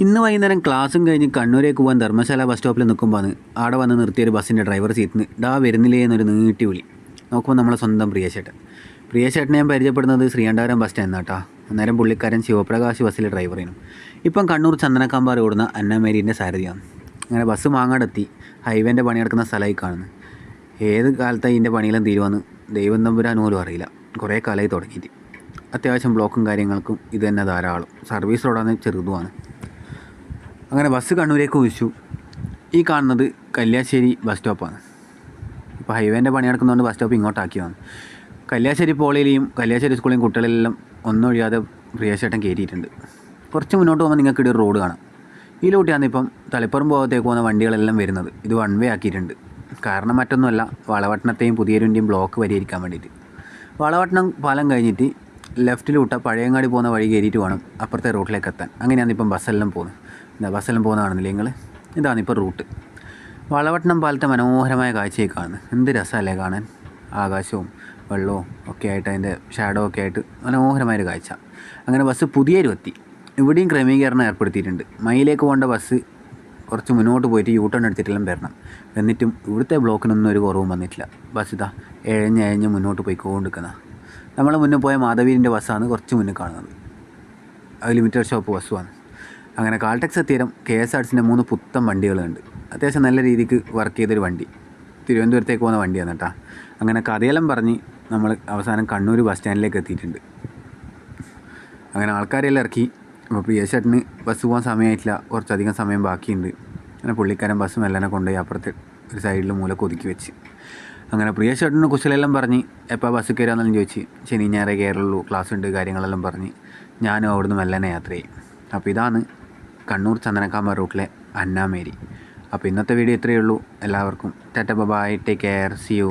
ഇന്ന് വൈകുന്നേരം ക്ലാസ്സും കഴിഞ്ഞ് കണ്ണൂരേക്ക് പോകാൻ ധർമ്മശാല ബസ് സ്റ്റോപ്പിൽ നിൽക്കുമ്പോൾ അവിടെ വന്ന് നിർത്തിയൊരു ബസ്സിന്റെ ഡ്രൈവർ സീറ്റിന്. ഡാ വരുന്നില്ലേ എന്നൊരു നീട്ടി വിളി. നോക്കുമ്പോൾ നമ്മളെ സ്വന്തം പ്രിയശേട്ടൻ പ്രിയശേട്ടനെ ഞാൻ പരിചയപ്പെടുന്നത് ശ്രീകണ്ഠാരം ബസ് സ്റ്റാൻഡ് കേട്ടോ അന്നേരം പുള്ളിക്കാരൻ ശിവപ്രകാശ് ബസ്സിലെ ഡ്രൈവറേനും ഇപ്പം കണ്ണൂർ ചന്ദനക്കാമ്പാർ ഓടുന്ന അന്നമേരീന്റെ സാരഥിയാണ്. അങ്ങനെ ബസ് മാങ്ങാടെത്തി ഹൈവേന്റെ പണി നടക്കുന്ന സ്ഥലമായി കാണുന്നു. ഏത് കാലത്താണ് ഇതിന്റെ പണിയെല്ലാം തീരുവാന്ന് ദൈവം തമ്പുരാൻ പോലും അറിയില്ല. കുറേ കാലമായി തുടങ്ങിയിട്ട്. അത്യാവശ്യം ബ്ലോക്കും കാര്യങ്ങൾക്കും ഇത് തന്നെ ധാരാളം. സർവീസ് റോഡാണ് ചെറുതുമാണ്. അങ്ങനെ ബസ് കണ്ണൂരേക്ക് വിളിച്ചു ഈ കാണുന്നത് കല്യാശ്ശേരി ബസ് സ്റ്റോപ്പാണ്. ഇപ്പോൾ ഹൈവേന്റെ പണി നടക്കുന്നതുകൊണ്ട് ബസ് സ്റ്റോപ്പ് ഇങ്ങോട്ടാക്കിയതാണ് കല്യാശ്ശേരി പോളിയിലെയും കല്യാശ്ശേരി സ്കൂളിലെയും കുട്ടികളെല്ലാം ഒന്നൊഴിയാതെ പ്രിയശേട്ടൻ കയറ്റിയിട്ടുണ്ട് കുറച്ച് മുന്നോട്ട് പോകുമ്പോൾ നിങ്ങൾക്ക് ഇവിടെ റോഡ് കാണാം. ഈ ലൂട്ടിയാണ് ഇപ്പം തളിപ്പുറം ഭാഗത്തേക്ക് പോകുന്ന വണ്ടികളെല്ലാം വരുന്നത്. ഇത് വൺ വേ ആക്കിയിട്ടുണ്ട്. കാരണം മറ്റൊന്നുമല്ല വളവട്ടണത്തെയും പുതിയരുവിന്റെയും ബ്ലോക്ക് പരിഹരിക്കാൻ വേണ്ടിയിട്ട്. വളവട്ടണം പാലം കഴിഞ്ഞിട്ട് ലെഫ്റ്റിലൂട്ട പഴയങ്ങാടി പോകുന്ന വഴി കയറിയിട്ട് വേണം അപ്പുറത്തെ റൂട്ടിലേക്ക് എത്താൻ. അങ്ങനെയാണ് ഇപ്പം ബസ്സെല്ലാം പോകുന്നത്. എന്താ ബസ്സെല്ലാം പോകുന്ന കാണുന്നില്ലേ നിങ്ങൾ ഇതാണ് ഇപ്പോൾ റൂട്ട്. വളവട്ടണം പാലത്തെ മനോഹരമായ കാഴ്ചയെ കാണുന്നത്. എന്ത് രസമല്ലേ കാണാൻ? ആകാശവും വെള്ളവും ഒക്കെ ആയിട്ട് അതിന്റെ ഷാഡോ ഒക്കെ ആയിട്ട് മനോഹരമായൊരു കാഴ്ച. അങ്ങനെ ബസ് പുതിയൊരു എത്തി. ഇവിടെയും ക്രമീകരണം ഏർപ്പെടുത്തിയിട്ടുണ്ട്. മയിലേക്ക് പോകേണ്ട ബസ് കുറച്ച് മുന്നോട്ട് പോയിട്ട് യൂ ടേൺ എടുത്തിട്ടെല്ലാം വരണം. എന്നിട്ടും ഇവിടുത്തെ ബ്ലോക്കിനൊന്നും ഒരു കുറവും വന്നിട്ടില്ല. ബസ് ഇതാ എഴഞ്ഞ് എഴഞ്ഞ് മുന്നോട്ട് പോയിക്കൊണ്ടിരിക്കുന്ന. നമ്മൾ മുന്നേ പോയ മാധവീരിന്റെ ബസ്സാണ് കുറച്ച് മുന്നേ കാണുന്നത്. ലിമിറ്റഡ് ഷോപ്പ് ബസ്സുമാണ് അങ്ങനെ കാൾടെക്സ് എത്തിയേരം കെ എസ് ആർ സിന്റെ മൂന്ന് പുത്തൻ വണ്ടികളുണ്ട്. അത്യാവശ്യം നല്ല രീതിക്ക് വർക്ക് ചെയ്തൊരു വണ്ടി. തിരുവനന്തപുരത്തേക്ക് പോകുന്ന വണ്ടിയാണ് കേട്ടോ അങ്ങനെ കഥയെല്ലാം പറഞ്ഞ് നമ്മൾ അവസാനം കണ്ണൂർ ബസ് സ്റ്റാൻഡിലേക്ക് എത്തിയിട്ടുണ്ട്. അങ്ങനെ ആൾക്കാരെല്ലാം ഇറക്കി. അപ്പോൾ പ്രിയ ചേട്ടന് ബസ് പോകാൻ സമയമായിട്ടില്ല. കുറച്ചധികം സമയം ബാക്കിയുണ്ട്. അങ്ങനെ പുള്ളിക്കാരൻ ബസ്സും എല്ലാം കൊണ്ടുപോയി അപ്പുറത്തെ ഒരു സൈഡിൽ മൂല ഒതുക്കി വെച്ച്. അങ്ങനെ പ്രിയ ചേട്ടന് കുശലെല്ലാം പറഞ്ഞ് എപ്പോൾ ബസ് കയറാമെന്നെല്ലാം ചോദിച്ച് ശനി ഞായറേ കയറുള്ളൂ ക്ലാസ് ഉണ്ട് കാര്യങ്ങളെല്ലാം പറഞ്ഞ് ഞാനും അവിടുന്ന് മെല്ലനെ യാത്ര ചെയ്യും അപ്പോൾ ഇതാണ് കണ്ണൂർ ചന്ദനക്കാമ്പ റൂട്ടിലെ അന്നാമേരി. അപ്പോൾ ഇന്നത്തെ വീഡിയോ ഇത്രയേ ഉള്ളൂ. എല്ലാവർക്കും tata bye take care see you